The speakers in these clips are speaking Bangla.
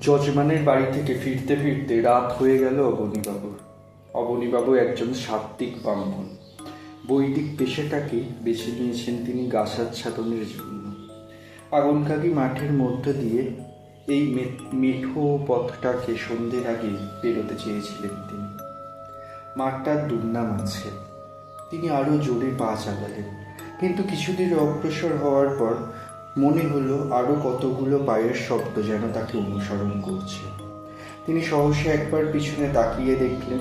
যজমানের বাড়ি থেকে ফিরতে ফিরতে রাত হয়ে গেল অবনীবাবুর। অবনীবাবু একজন সাত্ত্বিক ব্রাহ্মণ। বৈদিক পেশাটাকে বেছে নিয়েছেন তিনি গাছাচ্ছাদনের জন্য। আগুনকাগি মাঠের মধ্য দিয়ে এই মেঠো পথটাকে সন্ধ্যের আগে পেরোতে চেয়েছিলেন তিনি। মাঠটার দুর্নাম আছে। তিনি আরও জোরে পা চালালেন। কিন্তু কিছুদিন অগ্রসর হওয়ার পর মনে হলো আরও কতগুলো পায়ের শব্দ যেন তাকে অনুসরণ করছে। তিনি সহসা একবার পিছনে তাকিয়ে দেখলেন,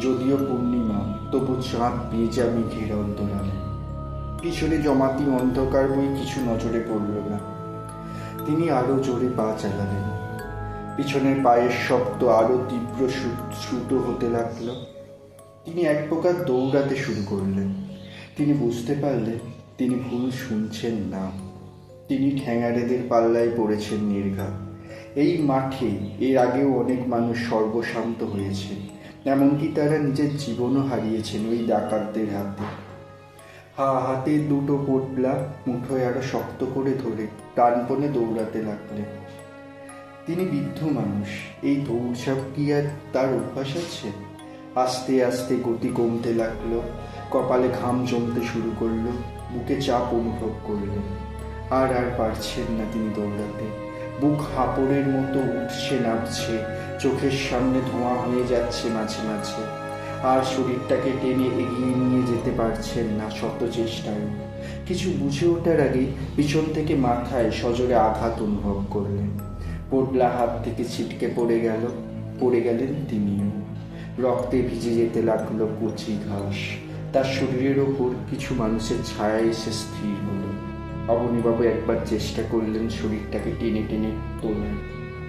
যদিও পূর্ণিমা, তবু চাঁদ পেঁজা মেঘের অন্তরালে। পিছনে জমাতি অন্ধকার বই কিছু নজরে পড়ল না। তিনি আরও জোরে পা চালালেন। পিছনের পায়ের শব্দ আরও তীব্র শ্রু- শ্রুত হতে লাগল। তিনি এক প্রকার দৌড়াতে শুরু করলেন। তিনি বুঝতে পারলেন তিনি ভুল শুনছেন না। তিনি ঠ্যাঙারেদের পাল্লায় পড়েছেন নির্ঘাত এই মাঠে এর আগেও অনেক মানুষ সর্বশান্ত হয়েছে, এমনকি তারা নিজের জীবনও হারিয়েছেন ওই ডাকাতদের হাতে। হা হাতে দুটো পোটলা মুঠোয় আরও শক্ত করে ধরে প্রাণপণে দৌড়াতে লাগলেন। তিনি বৃদ্ধ মানুষ, এই দৌড়ঝাঁপ কি আর তার অভ্যাস আছে? আস্তে আস্তে গতি কমতে লাগল, কপালে ঘাম জমতে শুরু করল, বুকে চাপ অনুভব করলেন। আর আর পারছেন না তিনি দৌড়াতে। বুক হাঁপড়ের মতো উঠছে নামছে, চোখের সামনে ধোঁয়া হয়ে যাচ্ছে মাঝে মাঝে। আর শরীরটাকে টেনে এগিয়ে নিয়ে যেতে পারছেন না শত চেষ্টায়। কিছু বুঝে ওঠার আগে পিছন থেকে মাথায় সজোরে আঘাত অনুভব করলেন। পোটলা হাত থেকে ছিটকে পড়ে গেল, পড়ে গেলেন তিনিও। রক্তে ভিজে যেতে লাগল কচি ঘাস। তার শরীরের ওপর কিছু মানুষের ছায়া এসে স্থির হলো। অবনীবাবু একবার চেষ্টা করলেন শরীরটাকে টেনে টেনে তোলেন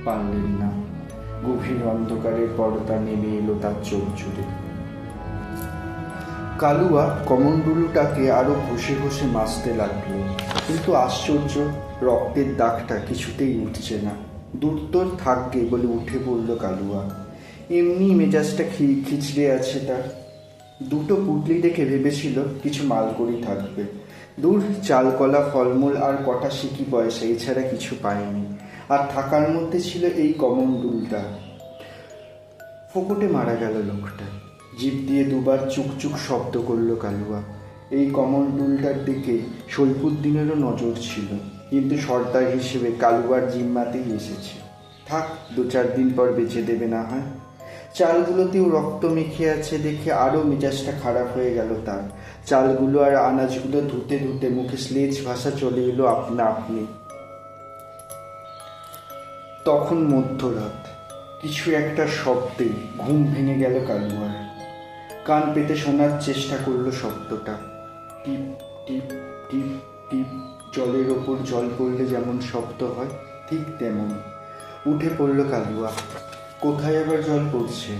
পারলেন না। গভীর অন্ধকারের পর্দা নেমে এলো তার চোখ জুড়ে। কালুয়া কমণ্ডলুটাকে আরও ঘষে ঘষে মাজতে লাগল। কিন্তু আশ্চর্য, রক্তের দাগটা কিছুতেই উঠছে না। দূরতর থাকবে বলে উঠে পড়ল কালুয়া। এমনি মেজাজটা খি- খিচড়ে আছে তার। দুটো পুটলি দেখে ভেবেছিল কিছু মালকড়ি থাকবে। দূর, চালকলা, ফলমূল আর কটা সিকি পয়সা এছাড়া কিছু পায়নি আর থাকার মধ্যে ছিল এই কমণ্ডলটা ফোকটে মারা গেল লোকটা। জিভ দিয়ে দুবার চুকচুক শব্দ করল কালুয়া। এই কমল ডুলটার দিকে সৈফুদ্দিনেরও নজর ছিল। কিন্তু সর্দার হিসেবে কালুয়ার জিম্মাতেই এসেছে। থাক দু চার দিন পর বেঁচে দেবে না হয়। চালগুলোতেও রক্ত মেখে আছে দেখে আরও মেজাজটা খারাপ হয়ে গেল তার। চালগুলো আর আনাজগুলো ধুতে ধুতে মুখে স্লেজ ভাষা চলে এলো আপনা আপনি। তখন মধ্যরাত। কিছু একটা শব্দে ঘুম ভেঙে গেল কালুয়ার। কান পেতে শোনার চেষ্টা করল শব্দটা। টিপ টিপ টিপ টিপ, জলের ওপর জল পড়লে যেমন শব্দ হয়, ঠিক তেমন। উঠে পড়ল কালুয়া। কোথায় আবার জল পড়ছে?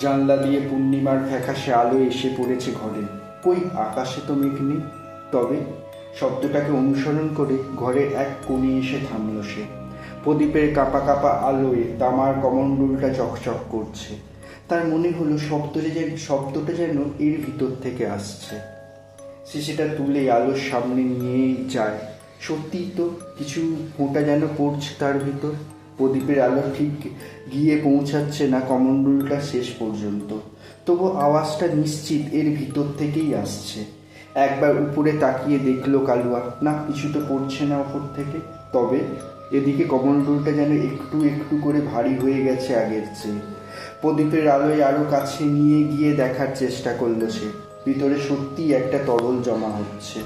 জানলা দিয়ে পূর্ণিমার ফ্যাকাশে আলো এসে পড়েছে ঘরে। কই আকাশে তো মেঘ নেই? তবে শব্দটাকে অনুসরণ করে ঘরের এক কোণে এসে থামল সে। প্রদীপের কাপা কাপা আলোয় তামার কমণ্ডলটা চকচক করছে। তার মনে হলো শব্দটা যেন শব্দটা যেন এর ভিতর থেকে আসছে। সে সেটা তুলে আলোর সামনে নিয়ে যায়। সত্যিই তো কিছু ফোঁটা যেন পড়ছে তার ভিতর। প্রদীপের আলো ঠিক গিয়ে পৌঁছাচ্ছে না কমণ্ডলটা শেষ পর্যন্ত। তবু আওয়াজটা নিশ্চিত এর ভিতর থেকেই আসছে। একবার উপরে তাকিয়ে দেখল কালুয়া, না, কিছু তো পড়ছে না ওপর থেকে। তবে এদিকে কমণ্ডলটা যেন একটু একটু করে ভারী হয়ে গেছে আগের চেয়ে। প্রদীপের আলোয় আরও কাছে নিয়ে গিয়ে দেখার চেষ্টা করল সে। ভিতরে সত্যি একটা তরল জমা হচ্ছে।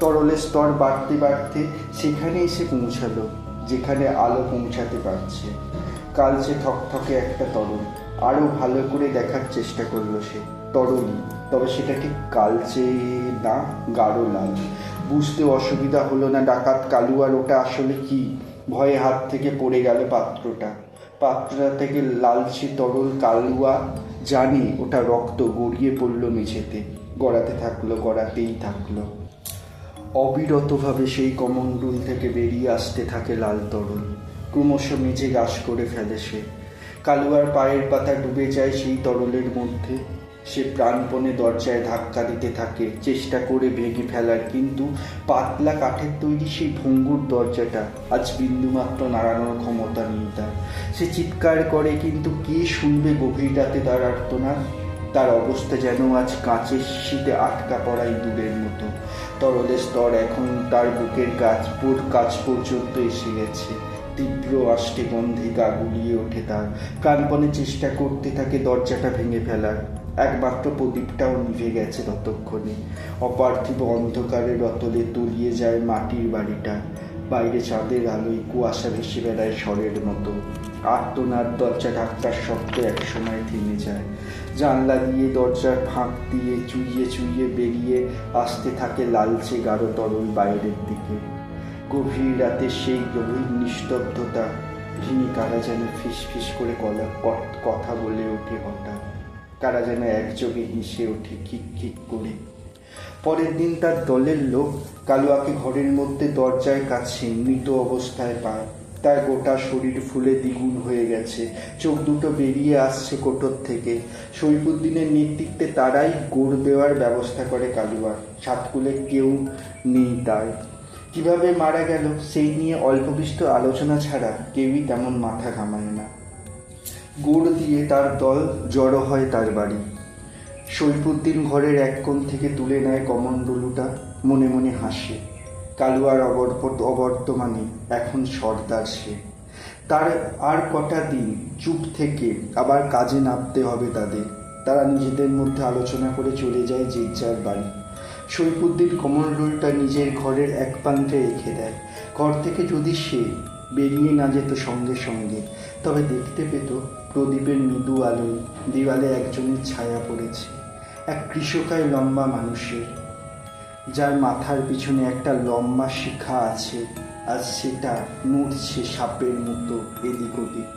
তরলের স্তর বাড়তে বাড়তে সেখানে এসে পৌঁছালো। যেখানে আলো পৌঁছাতে পারছে। কালচে থকথকে একটা তরল আরও ভালো করে দেখার চেষ্টা করল সে। তরলই তবে সেটা ঠিক কালচে না, গাঢ় লাল। বুঝতে অসুবিধা হলো না ডাকাত কালুয়ার ওটা আসলে কি? ভয়ে হাত থেকে পড়ে গেল পাত্রটা। পাত্রটা থেকে লালচে তরল কালুয়া জানি ওটা রক্ত গড়িয়ে পড়ল মেঝেতে। গড়াতে থাকল, গড়াতেই থাকল। অবিরতভাবে সেই কমণ্ডল থেকে বেরিয়ে আসতে থাকে লাল তরল ক্রমশ মেঝে গাছ করে ফেলে সে। কালুয়ার পায়ের পাতা ডুবে যায় সেই তরলের মধ্যে। সে প্রাণপণে দরজায় ধাক্কা দিতে থাকে, চেষ্টা করে ভেঙে ফেলার, কিন্তু পাতলা কাঠের তৈরি সেই ভঙ্গুর দরজাটা আজ বিন্দুমাত্র নাড়ানোর ক্ষমতা নেই তার। সে চিৎকার করে, কিন্তু কে শুনবে গভীর রাতে তার আর্তনাদ? তার অবস্থা যেন আজ কাঁচের শীতে আটকা পড়া ইঁদুরের মতো। তরলের স্তর এখন তার বুকের বোট কাজ পর্যন্ত এসে গেছে। তীব্র আষ্টে গন্ধে গা গুলিয়ে ওঠে তার। প্রাণপণে চেষ্টা করতে থাকে দরজাটা ভেঙে ফেলার। একমাত্র প্রদীপটাও নিভে গেছে ততক্ষণে। অপার্থিব অন্ধকারে রতলে তলিয়ে যায় মাটির বাড়িটা। বাইরে চাঁদের আলোয় কুয়াশা ভেসে বেড়ায় স্বরের মতো। আত্মনাদ দরজা ধাক্কার শব্দ একসময় থেমে যায়। জানলা দিয়ে, দরজার ফাঁক দিয়ে, চুইয়ে চুইয়ে বেরিয়ে আসতে থাকে লালচে গাঢ় তরল বাইরের দিকে। গভীর রাতে সেই গভীর নিস্তব্ধতা ভেঙে কারা যেন ফিস ফিস করে কলা কথা বলে ওঠে হঠাৎ। কারা যেন একযোগে হেসে ওঠে, খিক খিক করে। পরের দিন তার দলের লোক কালুয়াকে ঘরের মধ্যে দরজায় কাছে মৃত অবস্থায় পায়। তার গোটা শরীর ফুলে দ্বিগুণ হয়ে গেছে। চোখ দুটো বেরিয়ে আসছে কোটর থেকে। শৈফুদ্দিনের নেতৃত্বে তারাই গোড় দেওয়ার ব্যবস্থা করে কালুয়া। সাতকুলে কেউ নেই তার। কীভাবে মারা গেল, সেই নিয়ে অল্প বিস্তর আলোচনা ছাড়া কেউই তেমন মাথা ঘামায় না। গুড় দিয়ে তার দল জড়ো হয় তার বাড়ি। সৈফুদ্দিন ঘরের এক কোণ থেকে তুলে নেয় কমণ্ডলুটা, মনে মনে হাসে। কালুয়ার অবর্ত অবর্তমানে এখন সর্দার সে। তার আর কটা দিন চুপ থেকে আবার কাজে নামতে হবে তাদের। তারা নিজেদের মধ্যে আলোচনা করে চলে যায় যে যার বাড়ি। সৈফুদ্দিন কমণ্ডলটা নিজের ঘরের এক প্রান্তে রেখে দেয়। ঘর থেকে যদি সে বেরিয়ে না যেত সঙ্গে সঙ্গে, তবে দেখতে পেত প্রদীপের মৃদু আলোয় দেওয়ালে একজনের ছায়া পড়েছে। এক কৃষকায় লম্বা মানুষের, যার মাথার পিছনে একটা লম্বা শিখা আছে আর সেটা নড়ছে সাপের মতো এদিক ওদিক।